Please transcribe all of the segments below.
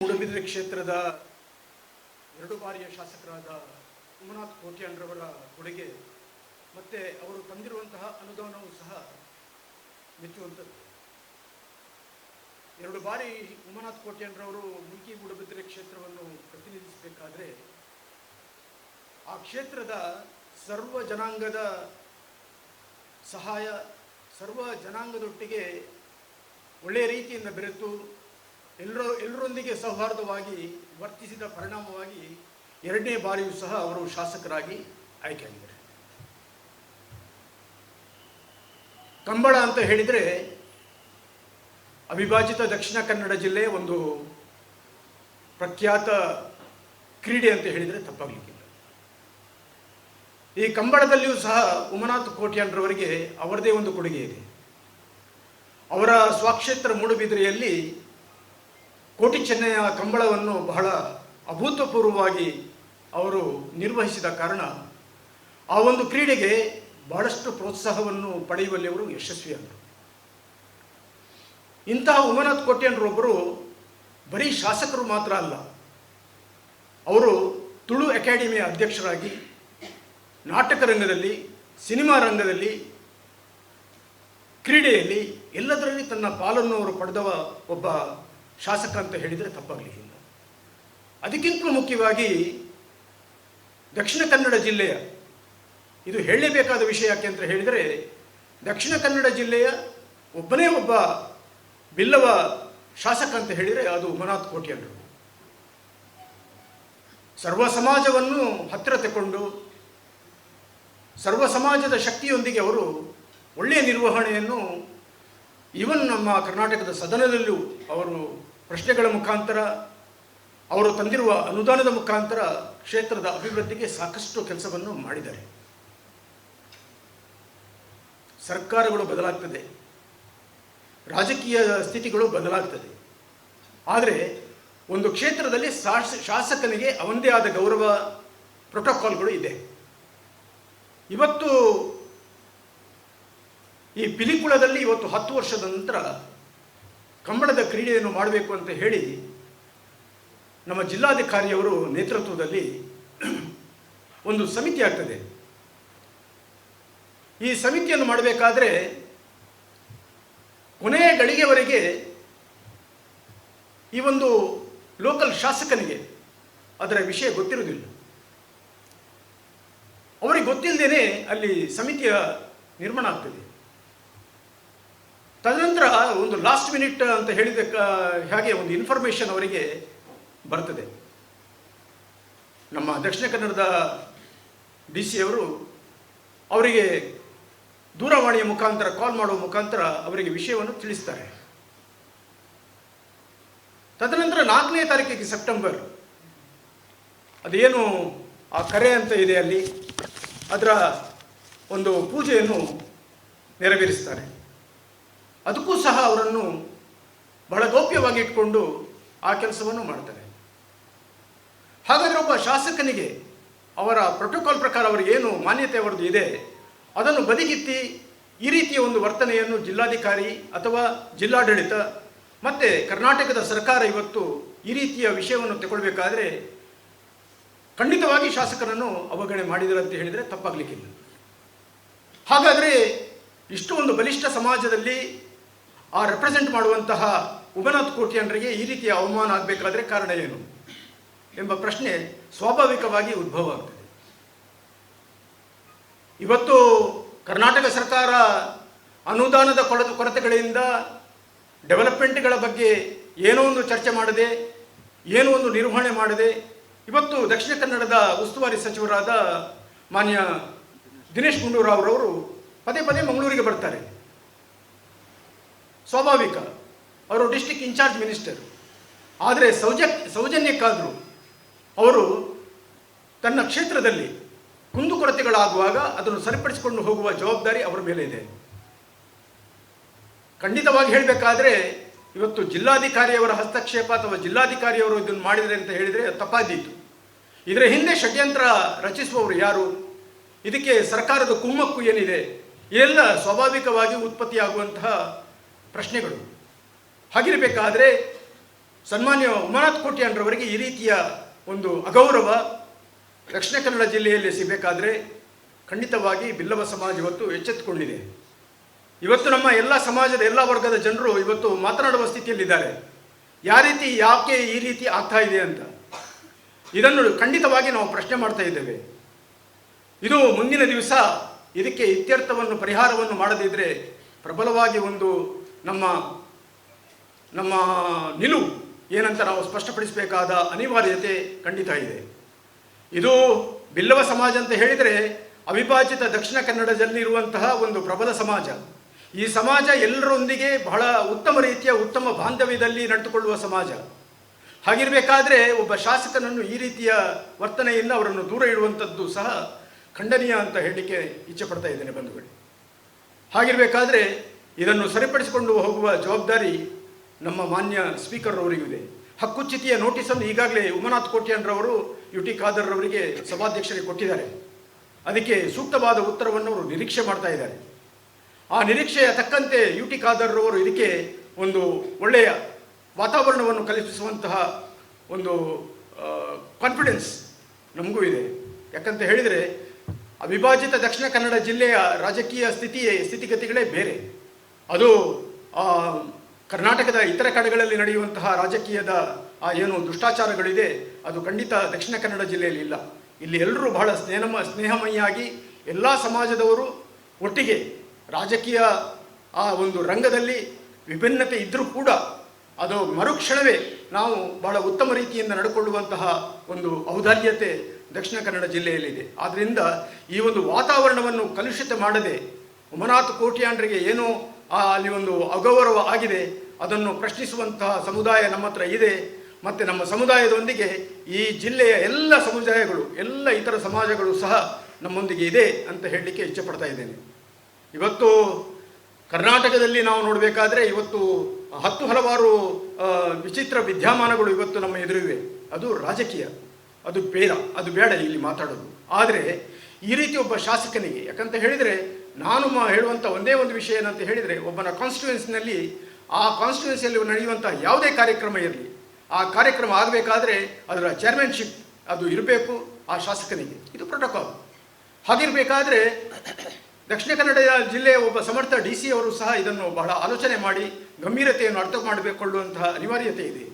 ಮೂಡಬಿದ್ರೆ ಕ್ಷೇತ್ರದ ಎರಡು ಬಾರಿಯ ಶಾಸಕರಾದ ಉಮನಾಥ್ ಕೋಟ್ಯಾನ್ರವರ ಕೊಡುಗೆ ಮತ್ತೆ ಅವರು ತಂದಿರುವಂತಹ ಅನುದಾನವೂ ಸಹ ಮೆಚ್ಚುವಂಥದ್ದು. ಎರಡು ಬಾರಿ ಉಮನಾಥ್ ಕೋಟ್ಯಾನ್ರವರು ಮುಲ್ಕಿ ಮೂಡಬಿದ್ರೆ ಕ್ಷೇತ್ರವನ್ನು ಪ್ರತಿನಿಧಿಸಬೇಕಾದ್ರೆ ಆ ಕ್ಷೇತ್ರದ ಸರ್ವ ಜನಾಂಗದ ಸಹಾಯ, ಸರ್ವ ಜನಾಂಗದೊಟ್ಟಿಗೆ ಒಳ್ಳೆಯ ರೀತಿಯಿಂದ ಬೆರೆತು ಎಲ್ಲರ, ಎಲ್ಲರೊಂದಿಗೆ ಸೌಹಾರ್ದವಾಗಿ ವರ್ತಿಸಿದ ಪರಿಣಾಮವಾಗಿ ಎರಡನೇ ಬಾರಿಯೂ ಸಹ ಅವರು ಶಾಸಕರಾಗಿ ಆಯ್ಕೆಯಾಗಿದ್ದಾರೆ. ಕಂಬಳ ಅಂತ ಹೇಳಿದರೆ ಅವಿಭಾಜಿತ ದಕ್ಷಿಣ ಕನ್ನಡ ಜಿಲ್ಲೆಯ ಒಂದು ಪ್ರಖ್ಯಾತ ಕ್ರೀಡೆ ಅಂತ ಹೇಳಿದರೆ ತಪ್ಪಾಗಲಿಕ್ಕಿಲ್ಲ. ಈ ಕಂಬಳದಲ್ಲಿಯೂ ಸಹ ಉಮನಾಥ್ ಕೋಟ್ಯಾನ್ರವರಿಗೆ ಅವರದೇ ಒಂದು ಕೊಡುಗೆ ಇದೆ. ಅವರ ಸ್ವಕ್ಷೇತ್ರ ಮೂಡುಬಿದಿರೆಯಲ್ಲಿ ಕೋಟಿ ಚೆನ್ನಯ ಕಂಬಳವನ್ನು ಬಹಳ ಅಭೂತಪೂರ್ವವಾಗಿ ಅವರು ನಿರ್ವಹಿಸಿದ ಕಾರಣ ಆ ಒಂದು ಕ್ರೀಡೆಗೆ ಬಹಳಷ್ಟು ಪ್ರೋತ್ಸಾಹವನ್ನು ಪಡೆಯುವಲ್ಲಿ ಅವರು ಯಶಸ್ವಿಯಾದರು. ಇಂತಹ ಉಮನಾಥ್ ಕೋಟೆಯನ್ನರೊಬ್ಬರು ಬರೀ ಶಾಸಕರು ಮಾತ್ರ ಅಲ್ಲ, ಅವರು ತುಳು ಅಕಾಡೆಮಿಯ ಅಧ್ಯಕ್ಷರಾಗಿ ನಾಟಕ ರಂಗದಲ್ಲಿ, ಸಿನಿಮಾ ರಂಗದಲ್ಲಿ, ಕ್ರೀಡೆಯಲ್ಲಿ ಎಲ್ಲದರಲ್ಲಿ ತನ್ನ ಪಾಲನ್ನು ಅವರು ಪಡೆದವ ಒಬ್ಬ ಶಾಸಕ ಅಂತ ಹೇಳಿದರೆ ತಪ್ಪಾಗಲಿಕ್ಕಿಲ್ಲ ಅದಕ್ಕಿಂತಲೂ ಮುಖ್ಯವಾಗಿ ದಕ್ಷಿಣ ಕನ್ನಡ ಜಿಲ್ಲೆಯ, ಇದು ಹೇಳಲೇಬೇಕಾದ ವಿಷಯ ಯಾಕೆ ಅಂತ ಹೇಳಿದರೆ, ದಕ್ಷಿಣ ಕನ್ನಡ ಜಿಲ್ಲೆಯ ಒಬ್ಬನೇ ಒಬ್ಬ ಬಿಲ್ಲವ ಶಾಸಕ ಅಂತ ಹೇಳಿದರೆ ಅದು ಉಮನಾಥ್ ಕೋಟ್ಯಾನ್ರು ಸರ್ವ ಸಮಾಜವನ್ನು ಹತ್ತಿರ ತಗೊಂಡು ಸರ್ವ ಸಮಾಜದ ಶಕ್ತಿಯೊಂದಿಗೆ ಅವರು ಒಳ್ಳೆಯ ನಿರ್ವಹಣೆಯನ್ನು, ಈವನ್ ನಮ್ಮ ಕರ್ನಾಟಕದ ಸದನದಲ್ಲೂ ಅವರು ಪ್ರಶ್ನೆಗಳ ಮುಖಾಂತರ, ಅವರು ತಂದಿರುವ ಅನುದಾನದ ಮುಖಾಂತರ ಕ್ಷೇತ್ರದ ಅಭಿವೃದ್ಧಿಗೆ ಸಾಕಷ್ಟು ಕೆಲಸವನ್ನು ಮಾಡಿದ್ದಾರೆ. ಸರ್ಕಾರಗಳು ಬದಲಾಗ್ತದೆ. ರಾಜಕೀಯ ಸ್ಥಿತಿಗಳು ಬದಲಾಗ್ತದೆ. ಆದರೆ, ಒಂದು ಕ್ಷೇತ್ರದಲ್ಲಿ ಶಾಸ, ಶಾಸಕನಿಗೆ ಅವನದೇ ಆದ ಗೌರವ ಪ್ರೋಟೋಕಾಲ್ಗಳು ಇದೆ. ಇವತ್ತು ಈ ಪಿಲಿಕುಳದಲ್ಲಿ ಇವತ್ತು ಹತ್ತು ವರ್ಷದ ನಂತರ ಕಂಬಳದ ಕ್ರೀಡೆಯನ್ನು ಮಾಡಬೇಕು ಅಂತ ಹೇಳಿ ನಮ್ಮ ಜಿಲ್ಲಾಧಿಕಾರಿಯವರು ನೇತೃತ್ವದಲ್ಲಿ ಒಂದು ಸಮಿತಿ ಆಗ್ತದೆ. ಈ ಸಮಿತಿಯನ್ನು ಮಾಡಬೇಕಾದ್ರೆ ಕೊನೆಯ ಗಳಿಗೆವರೆಗೆ ಈ ಒಂದು ಲೋಕಲ್ ಶಾಸಕನಿಗೆ ಅದರ ವಿಷಯ ಗೊತ್ತಿರುವುದಿಲ್ಲ. ಅವರಿಗೆ ಗೊತ್ತಿಲ್ಲದೇನೆ ಅಲ್ಲಿ ಸಮಿತಿಯ ನಿರ್ಮಾಣ ಆಗ್ತದೆ. ಲಾಸ್ಟ್ ಮಿನಿಟ್ ಅಂತ ಹೇಳಿದ ಹಾಗೆ ಒಂದು ಇನ್ಫಾರ್ಮೇಷನ್ ಅವರಿಗೆ ಬರ್ತದೆ. ನಮ್ಮ ದಕ್ಷಿಣ ಕನ್ನಡದ ಡಿ ಸಿ ಅವರು ಅವರಿಗೆ ದೂರವಾಣಿಯ ಮುಖಾಂತರ ಕಾಲ್ ಮಾಡುವ ಮುಖಾಂತರ ಅವರಿಗೆ ವಿಷಯವನ್ನು ತಿಳಿಸ್ತಾರೆ. ತದನಂತರ ನಾಲ್ಕನೇ ತಾರೀಕಿಗೆ ಸೆಪ್ಟೆಂಬರ್ ಅದೇನು ಆ ಕರೆ ಅಂತ ಇದೆ ಅಲ್ಲಿ. ಅದರ ಒಂದು ಪೂಜೆಯನ್ನು ನೆರವೇರಿಸ್ತಾರೆ. ಅದಕ್ಕೂ ಸಹ ಅವರನ್ನು ಬಹಳ ಗೌಪ್ಯವಾಗಿ ಇಟ್ಕೊಂಡು ಆ ಕೆಲಸವನ್ನು ಮಾಡ್ತಾರೆ. ಹಾಗಾದರೆ ಒಬ್ಬ ಶಾಸಕನಿಗೆ ಅವರ ಪ್ರೋಟೋಕಾಲ್ ಪ್ರಕಾರ ಅವರಿಗೆ ಏನು ಮಾನ್ಯತೆ ಅವರದ್ದು ಇದೆ, ಅದನ್ನು ಬದಿಗಿತ್ತಿ ಈ ರೀತಿಯ ಒಂದು ವರ್ತನೆಯನ್ನು ಜಿಲ್ಲಾಧಿಕಾರಿ ಅಥವಾ ಜಿಲ್ಲಾಡಳಿತ ಮತ್ತು ಕರ್ನಾಟಕದ ಸರ್ಕಾರ ಇವತ್ತು ಈ ರೀತಿಯ ವಿಷಯವನ್ನು ತಗೊಳ್ಬೇಕಾದ್ರೆ ಖಂಡಿತವಾಗಿ ಶಾಸಕರನ್ನು ಅವಗಣೆ ಮಾಡಿದರು ಅಂತ ಹೇಳಿದರೆ ತಪ್ಪಾಗಲಿಕ್ಕಿಲ್ಲ. ಹಾಗಾದರೆ ಇಷ್ಟು ಒಂದು ಬಲಿಷ್ಠ ಸಮಾಜದಲ್ಲಿ ಆ ರೆಪ್ರೆಸೆಂಟ್ ಮಾಡುವಂತಹ ಉಪನಾಥ್ ಕೋಟಿಯನ್ರಿಗೆ ಈ ರೀತಿಯ ಅವಮಾನ ಆಗಬೇಕಾದ್ರೆ ಕಾರಣ ಏನು ಎಂಬ ಪ್ರಶ್ನೆ ಸ್ವಾಭಾವಿಕವಾಗಿ ಉದ್ಭವ ಆಗ್ತದೆ. ಇವತ್ತು ಕರ್ನಾಟಕ ಸರ್ಕಾರ ಅನುದಾನದ ಕೊರತೆ ಕೊರತೆಗಳಿಂದ ಡೆವಲಪ್ಮೆಂಟ್ಗಳ ಬಗ್ಗೆ ಏನೋ ಒಂದು ಚರ್ಚೆ ಮಾಡದೆ, ಏನೋ ಒಂದು ನಿರ್ವಹಣೆ ಮಾಡದೆ, ಇವತ್ತು ದಕ್ಷಿಣ ಕನ್ನಡದ ಉಸ್ತುವಾರಿ ಸಚಿವರಾದ ಮಾನ್ಯ ದಿನೇಶ್ ಗುಂಡೂರಾವ್ರವರು ಪದೇ ಪದೇ ಮಂಗಳೂರಿಗೆ ಬರ್ತಾರೆ. ಸ್ವಾಭಾವಿಕ. ಅವರು ಡಿಸ್ಟಿಕ್ ಇನ್ಚಾರ್ಜ್ ಮಿನಿಸ್ಟರ್. ಆದರೆ ಸೌಜ, ಸೌಜನ್ಯಕ್ಕಾದರೂ ಅವರು ತನ್ನ ಕ್ಷೇತ್ರದಲ್ಲಿ ಕುಂದುಕೊರತೆಗಳಾಗುವಾಗ ಅದನ್ನು ಸರಿಪಡಿಸಿಕೊಂಡು ಹೋಗುವ ಜವಾಬ್ದಾರಿ ಅವರ ಮೇಲೆ ಇದೆ. ಖಂಡಿತವಾಗಿ ಹೇಳಬೇಕಾದ್ರೆ ಇವತ್ತು ಜಿಲ್ಲಾಧಿಕಾರಿಯವರ ಹಸ್ತಕ್ಷೇಪ ಅಥವಾ ಜಿಲ್ಲಾಧಿಕಾರಿಯವರು ಇದನ್ನು ಮಾಡಿದರೆ ಅಂತ ಹೇಳಿದರೆ ತಪ್ಪಾದೀತು. ಇದರ ಹಿಂದೆ ಷಡ್ಯಂತ್ರ ರಚಿಸುವವರು ಯಾರು? ಇದಕ್ಕೆ ಸರ್ಕಾರದ ಕುಮ್ಮಕ್ಕು ಏನಿದೆ? ಇದೆಲ್ಲ ಸ್ವಾಭಾವಿಕವಾಗಿ ಉತ್ಪತ್ತಿಯಾಗುವಂತಹ ಪ್ರಶ್ನೆಗಳು. ಹಾಗಿರಬೇಕಾದ್ರೆ ಸನ್ಮಾನ್ಯ ಉಮಾನಾಥ್ ಕೋಟ್ಯಾನ್ರವರಿಗೆ ಈ ರೀತಿಯ ಒಂದು ಅಗೌರವ ದಕ್ಷಿಣ ಕನ್ನಡ ಜಿಲ್ಲೆಯಲ್ಲಿ ಸಿಗಬೇಕಾದ್ರೆ ಖಂಡಿತವಾಗಿ ಬಿಲ್ಲವ ಸಮಾಜ ಇವತ್ತು ಎಚ್ಚೆತ್ತುಕೊಂಡಿದೆ. ಇವತ್ತು ನಮ್ಮ ಎಲ್ಲ ಸಮಾಜದ ಎಲ್ಲ ವರ್ಗದ ಜನರು ಇವತ್ತು ಮಾತನಾಡುವ ಸ್ಥಿತಿಯಲ್ಲಿದ್ದಾರೆ. ಯಾವ ರೀತಿ, ಯಾಕೆ ಈ ರೀತಿ ಆಗ್ತಾ ಇದೆ ಅಂತ. ಇದನ್ನು ಖಂಡಿತವಾಗಿ ನಾವು ಪ್ರಶ್ನೆ ಮಾಡ್ತಾ ಇದ್ದೇವೆ. ಇದು ಮುಂದಿನ ದಿವಸ ಇದಕ್ಕೆ ಇತ್ಯರ್ಥವನ್ನು, ಪರಿಹಾರವನ್ನು ಮಾಡದಿದ್ದರೆ ಪ್ರಬಲವಾಗಿ ಒಂದು ನಮ್ಮ ನಮ್ಮ ನಿಲುವು ಏನಂತ ನಾವು ಸ್ಪಷ್ಟಪಡಿಸಬೇಕಾದ ಅನಿವಾರ್ಯತೆ ಖಂಡಿತ ಇದೆ. ಇದು ಬಿಲ್ಲವ ಸಮಾಜ ಅಂತ ಹೇಳಿದರೆ ಅವಿಭಾಜಿತ ದಕ್ಷಿಣ ಕನ್ನಡದಲ್ಲಿರುವಂತಹ ಒಂದು ಪ್ರಬಲ ಸಮಾಜ. ಈ ಸಮಾಜ ಎಲ್ಲರೊಂದಿಗೆ ಬಹಳ ಉತ್ತಮ ರೀತಿಯ ಉತ್ತಮ ಬಾಂಧವ್ಯದಲ್ಲಿ ನಡೆದುಕೊಳ್ಳುವ ಸಮಾಜ. ಹಾಗಿರಬೇಕಾದ್ರೆ ಒಬ್ಬ ಶಾಸಕನನ್ನು ಈ ರೀತಿಯ ವರ್ತನೆಯಿಂದ ಅವರನ್ನು ದೂರ ಇಡುವಂಥದ್ದು ಸಹ ಖಂಡನೀಯ ಅಂತ ಹೇಳಲಿಕ್ಕೆ ಇಚ್ಛೆ ಪಡ್ತಾ ಇದ್ದೇನೆ ಬಂಧುಗಳು. ಹಾಗಿರಬೇಕಾದ್ರೆ ಇದನ್ನು ಸರಿಪಡಿಸಿಕೊಂಡು ಹೋಗುವ ಜವಾಬ್ದಾರಿ ನಮ್ಮ ಮಾನ್ಯ ಸ್ಪೀಕರ್ ಅವರಿಗಿದೆ ಹಕ್ಕುಚ್ಯುತಿಯ ನೋಟಿಸನ್ನು ಈಗಾಗಲೇ ಉಮನಾಥ್ ಕೋಟ್ಯಾನ್ರವರು ಯು ಟಿ ಖಾದರ್ ಅವರಿಗೆ ಸಭಾಧ್ಯಕ್ಷರಿಗೆ ಕೊಟ್ಟಿದ್ದಾರೆ. ಅದಕ್ಕೆ ಸೂಕ್ತವಾದ ಉತ್ತರವನ್ನು ಅವರು ನಿರೀಕ್ಷೆ ಮಾಡ್ತಾ ಇದ್ದಾರೆ. ಆ ನಿರೀಕ್ಷೆಯ ತಕ್ಕಂತೆ ಯು ಟಿ ಖಾದರ್ ಇದಕ್ಕೆ ಒಂದು ಒಳ್ಳೆಯ ವಾತಾವರಣವನ್ನು ಕಲ್ಪಿಸುವಂತಹ ಒಂದು ಕಾನ್ಫಿಡೆನ್ಸ್ ನಮಗೂ ಇದೆ. ಯಾಕಂತ ಹೇಳಿದರೆ ಅವಿಭಾಜಿತ ದಕ್ಷಿಣ ಕನ್ನಡ ಜಿಲ್ಲೆಯ ರಾಜಕೀಯ ಸ್ಥಿತಿಯೇ, ಸ್ಥಿತಿಗತಿಗಳೇ ಬೇರೆ. ಅದು ಕರ್ನಾಟಕದ ಇತರ ಕಡೆಗಳಲ್ಲಿ ನಡೆಯುವಂತಹ ರಾಜಕೀಯದ, ಆ, ಏನು ದುಷ್ಟಾಚಾರಗಳಿದೆ, ಅದು ಖಂಡಿತ ದಕ್ಷಿಣ ಕನ್ನಡ ಜಿಲ್ಲೆಯಲ್ಲಿ ಇಲ್ಲ. ಇಲ್ಲಿ ಎಲ್ಲರೂ ಬಹಳ ಸ್ನೇಹಮ, ಸ್ನೇಹಮಯಿಯಾಗಿ ಎಲ್ಲ ಸಮಾಜದವರು ಒಟ್ಟಿಗೆ ರಾಜಕೀಯ, ಆ, ಒಂದು ರಂಗದಲ್ಲಿ ವಿಭಿನ್ನತೆ ಇದ್ದರೂ ಕೂಡ ಅದು ಮರುಕ್ಷಣವೇ ನಾವು ಬಹಳ ಉತ್ತಮ ರೀತಿಯಿಂದ ನಡ್ಕೊಳ್ಳುವಂತಹ ಒಂದು ಔದಾರ್ಯತೆ ದಕ್ಷಿಣ ಕನ್ನಡ ಜಿಲ್ಲೆಯಲ್ಲಿದೆ. ಆದ್ದರಿಂದ ಈ ಒಂದು ವಾತಾವರಣವನ್ನು ಕಲುಷಿತ ಮಾಡದೆ ಉಮನಾಥ್ ಕೋಟ್ಯಾನ್ರಿಗೆ ಏನು ಅಲ್ಲಿ ಒಂದು ಅಗೌರವ ಆಗಿದೆ. ಅದನ್ನು ಪ್ರಶ್ನಿಸುವಂತಹ ಸಮುದಾಯ ನಮ್ಮ ಹತ್ರ ಇದೆ. ಮತ್ತು ನಮ್ಮ ಸಮುದಾಯದೊಂದಿಗೆ ಈ ಜಿಲ್ಲೆಯ ಎಲ್ಲ ಸಮುದಾಯಗಳು, ಎಲ್ಲ ಇತರ ಸಮಾಜಗಳು ಸಹ ನಮ್ಮೊಂದಿಗೆ ಇದೆ ಅಂತ ಹೇಳಲಿಕ್ಕೆ ಇಚ್ಛೆಪಡ್ತಾ ಇದ್ದೇನೆ. ಇವತ್ತು ಕರ್ನಾಟಕದಲ್ಲಿ ನಾವು ನೋಡಬೇಕಾದ್ರೆ ಇವತ್ತು ಹತ್ತು ಹಲವಾರು ವಿಚಿತ್ರ ವಿದ್ಯಮಾನಗಳು ಇವತ್ತು ನಮ್ಮ ಎದುರಿವೆ. ಅದು ರಾಜಕೀಯ. ಅದು ಬೇಡ. ಅದು ಬೇಡ ಇಲ್ಲಿ ಮಾತಾಡೋದು. ಆದರೆ ಈ ರೀತಿ ಒಬ್ಬ ಶಾಸಕನಿಗೆ, ಯಾಕಂತ ಹೇಳಿದರೆ ನಾನು ಹೇಳುವಂಥ ಒಂದೇ ಒಂದು ವಿಷಯ ಏನಂತ ಹೇಳಿದರೆ, ಒಬ್ಬನ ಕಾನ್ಸ್ಟಿಟ್ಯೂನ್ಸಿನಲ್ಲಿ ಆ ಕಾನ್ಸ್ಟಿಟ್ಯೂನ್ಸಿಯಲ್ಲಿ ನಡೆಯುವಂಥ ಯಾವುದೇ ಕಾರ್ಯಕ್ರಮ ಇರಲಿ. ಆ ಕಾರ್ಯಕ್ರಮ ಆಗಬೇಕಾದ್ರೆ ಅದರ ಚೇರ್ಮನ್ಶಿಪ್ ಅದು ಇರಬೇಕು, ಆ ಶಾಸಕನಿಗೆ. ಇದು ಪ್ರೋಟೋಕಾಲ್ ಹಾಗಿರಬೇಕಾದ್ರೆ, ದಕ್ಷಿಣ ಕನ್ನಡ ಜಿಲ್ಲೆಯ ಒಬ್ಬ ಸಮರ್ಥ ಡಿ ಸಿ ಅವರು ಸಹ ಇದನ್ನು ಬಹಳ ಆಲೋಚನೆ ಮಾಡಿ, ಗಂಭೀರತೆಯನ್ನು ಅರ್ಥ ಮಾಡಬೇಕೊಳ್ಳುವಂತಹ ಅನಿವಾರ್ಯತೆ ಇದೆ.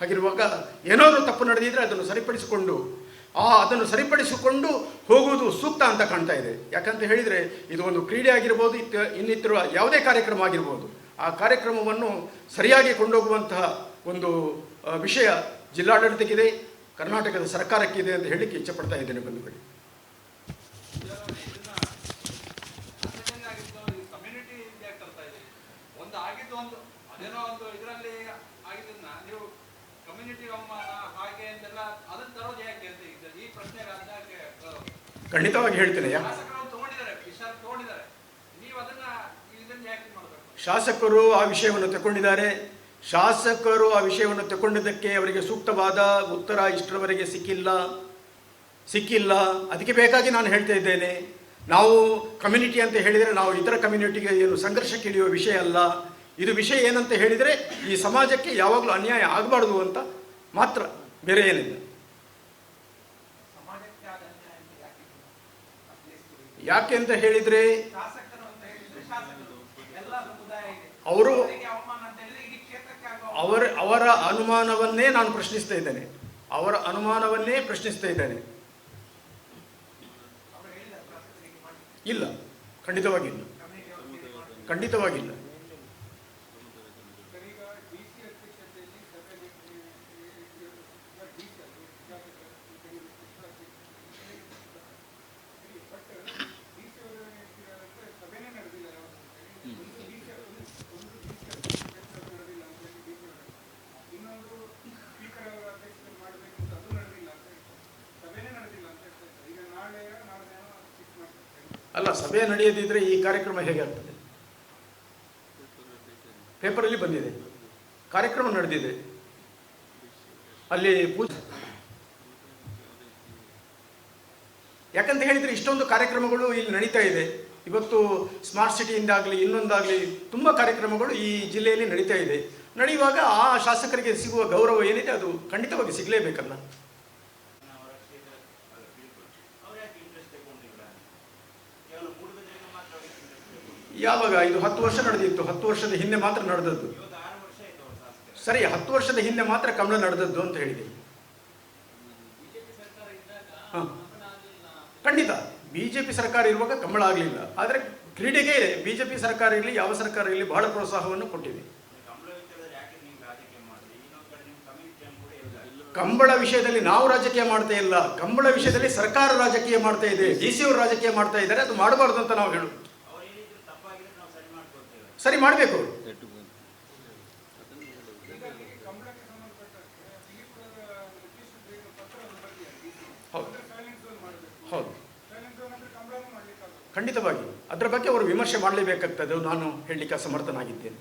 ಹಾಗಿರುವಾಗ ಏನಾದರೂ ತಪ್ಪು ನಡೆದಿದ್ದರೆ ಅದನ್ನು ಸರಿಪಡಿಸಿಕೊಂಡು ಆ, ಅದನ್ನು ಸರಿಪಡಿಸಿಕೊಂಡು ಹೋಗುವುದು ಸೂಕ್ತ ಅಂತ ಕಾಣ್ತಾ ಇದೆ. ಯಾಕಂತ ಹೇಳಿದರೆ, ಇದು ಒಂದು ಕ್ರೀಡೆ ಆಗಿರ್ಬೋದು, ಇತ್ತ, ಇನ್ನಿತರ ಯಾವುದೇ ಕಾರ್ಯಕ್ರಮ ಆಗಿರ್ಬೋದು. ಆ ಕಾರ್ಯಕ್ರಮವನ್ನು ಸರಿಯಾಗಿ ಕೊಂಡೋಗುವಂತಹ ಒಂದು ವಿಷಯ ಜಿಲ್ಲಾಡಳಿತಕ್ಕಿದೆ, ಕರ್ನಾಟಕದ ಸರ್ಕಾರಕ್ಕಿದೆ ಅಂತ ಹೇಳಲಿಕ್ಕೆ ಇಚ್ಛಪಡ್ತಾ ಇದ್ದೇನೆ ಬಂಧುಗಳು. ಕಮ್ಯುನಿಟಿ ಹಾಗೆ ಅದನ್ನ ತರೋದು ಯಾಕೆ ಅಂತ ಖಂಡಿತವಾಗಿ ಹೇಳ್ತೇನೆ ಶಾಸಕರು ಆ ವಿಷಯವನ್ನು ತಗೊಂಡಿದ್ದಾರೆ. ಶಾಸಕರು ಆ ವಿಷಯವನ್ನು ತಗೊಂಡಿದ್ದಕ್ಕೆ ಅವರಿಗೆ ಸೂಕ್ತವಾದ ಉತ್ತರ ಇಷ್ಟರವರೆಗೆ ಸಿಕ್ಕಿಲ್ಲ. ಸಿಕ್ಕಿಲ್ಲ. ಅದಕ್ಕೆ ಬೇಕಾಗಿ ನಾನು ಹೇಳ್ತಾ ಇದ್ದೇನೆ. ನಾವು ಕಮ್ಯುನಿಟಿ ಅಂತ ಹೇಳಿದರೆ ನಾವು ಇತರ ಕಮ್ಯುನಿಟಿಗೆ ಏನು ಸಂಘರ್ಷಕ್ಕೆ ಇಳಿಯುವ ವಿಷಯ ಅಲ್ಲ. ಇದು ವಿಷಯ ಏನಂತ ಹೇಳಿದರೆ ಈ ಸಮಾಜಕ್ಕೆ ಯಾವಾಗಲೂ ಅನ್ಯಾಯ ಆಗಬಾರ್ದು ಅಂತ ಮಾತ್ರ ಬೇರೆ ಏನಿಲ್ಲ ಸಮಾಜಕ್ಕೆ ಆದ ಅನ್ಯಾಯ ಅಂತ ಯಾಕೆ ಯಾಕೆ ಅಂತ ಹೇಳಿದರೆ ಅವರು ಅವರ ಅವರ ಅನುಮಾನವನ್ನೇ ನಾನು ಪ್ರಶ್ನಿಸ್ತಾ ಇದ್ದೇನೆ. ಅವರ ಅನುಮಾನವನ್ನೇ ಪ್ರಶ್ನಿಸ್ತಾ ಇದ್ದೇನೆ. ಇಲ್ಲ. ಖಂಡಿತವಾಗಿಲ್ಲ. ಖಂಡಿತವಾಗಿಲ್ಲ. ಅಲ್ಲ, ಸಭೆ ನಡೆಯದಿದ್ರೆ ಈ ಕಾರ್ಯಕ್ರಮ ಹೇಗೆ ಆಗ್ತದೆ? ಪೇಪರಲ್ಲಿ ಬಂದಿದೆ. ಕಾರ್ಯಕ್ರಮ ನಡೆದಿದೆ. ಅಲ್ಲಿ ಪೂಜೆ ಯಾಕಂತ ಹೇಳಿದರೆ ಇಷ್ಟೊಂದು ಕಾರ್ಯಕ್ರಮಗಳು ಇಲ್ಲಿ ನಡೀತಾ ಇದೆ. ಇವತ್ತು ಸ್ಮಾರ್ಟ್ ಸಿಟಿಯಿಂದಾಗಲಿ ಇನ್ನೊಂದಾಗಲಿ ತುಂಬ ಕಾರ್ಯಕ್ರಮಗಳು ಈ ಜಿಲ್ಲೆಯಲ್ಲಿ ನಡೀತಾ ಇದೆ. ನಡೆಯುವಾಗ ಆ ಶಾಸಕರಿಗೆ ಸಿಗುವ ಗೌರವ ಏನಿದೆ, ಅದು ಖಂಡಿತವಾಗಿ ಸಿಗಲೇಬೇಕಲ್ಲ ಅವರ ಕ್ಷೇತ್ರ ಅಲ್ಲ, ಬೀಳ್ಕೊಡು. ಅವ್ರು ಯಾಕೆ ಇಂಟ್ರೆಸ್ಟ್ ತಗೊಂಡಿಲ್ಲ ಕೇವಲ ಮೂಡುಬಿದ್ರೆಗೆ ಮಾತ್ರ ಅವ್ರಿಗೆ ಇಂಟ್ರೆಸ್ಟ್ ತಗೊಂಡು ಯಾವಾಗ ಇದು ಹತ್ತು ವರ್ಷ ನಡೆದಿತ್ತು? ಹತ್ತು ವರ್ಷದ ಹಿಂದೆ ಮಾತ್ರ ನಡೆದದ್ದು. ಸರಿ, ಹತ್ತು ವರ್ಷದ ಹಿಂದೆ ಮಾತ್ರ ಕಮಲ ನಡೆದದ್ದು ಅಂತ ಹೇಳಿದೆ. ಖಂಡಿತ, ಬಿಜೆಪಿ ಸರ್ಕಾರ ಇರುವಾಗ ಕಮಲ ಆಗಲಿಲ್ಲ. ಆದರೆ ಕ್ರೀಡೆಗೆ ಬಿಜೆಪಿ ಸರ್ಕಾರ ಇರಲಿ, ಯಾವ ಸರ್ಕಾರ ಇರಲಿ ಬಹಳ ಪ್ರೋತ್ಸಾಹವನ್ನು ಕೊಟ್ಟಿದೆ. ಕಂಬಳ ವಿಷಯದಲ್ಲಿ ನಾವು ರಾಜಕೀಯ ಮಾಡ್ತಾ ಇಲ್ಲ. ಕಂಬಳ ವಿಷಯದಲ್ಲಿ ಸರ್ಕಾರ ರಾಜಕೀಯ ಮಾಡ್ತಾ ಇದೆ. ಡಿ ಸಿ ಅವರು ರಾಜಕೀಯ ಮಾಡ್ತಾ ಇದ್ದಾರೆ. ಅದು ಮಾಡಬಾರ್ದು ಅಂತ ನಾವು ಹೇಳುದು ಅವ್ರು ಏನಿದ್ರು ತಪ್ಪಾಗಿದ್ರೆ ನಾವು ಸರಿ ಮಾಡ್ಕೊಡ್ತೇವೆ ಸರಿ ಮಾಡಬೇಕು ಅವರು ಹೀಗಾಗಿ ಕಂಬಳಕ್ಕೆ ಸಂಬಂಧಪಟ್ಟಂತೆ ದಿಲೀಪ್ರ ರಿಜಿಸ್ಟರ್ ಪತ್ರವನ್ನು ಬರೆದಿದ್ದಾರೆ ಡಿ ಸಿ ಹೌದು. ಸೈಲೆಂಟ್ ಮಾಡಬೇಕು ಹೌದು. ಖಂಡಿತವಾಗಿ. ಅದರ ಬಗ್ಗೆ ಅವರು ವಿಮರ್ಶೆ ಮಾಡಲೇಬೇಕಾಗ್ತದೆ. ನಾನು ಹೇಳಲಿಕ್ಕೆ ಅಸಮರ್ಥನಾಗಿದ್ದೇನೆ.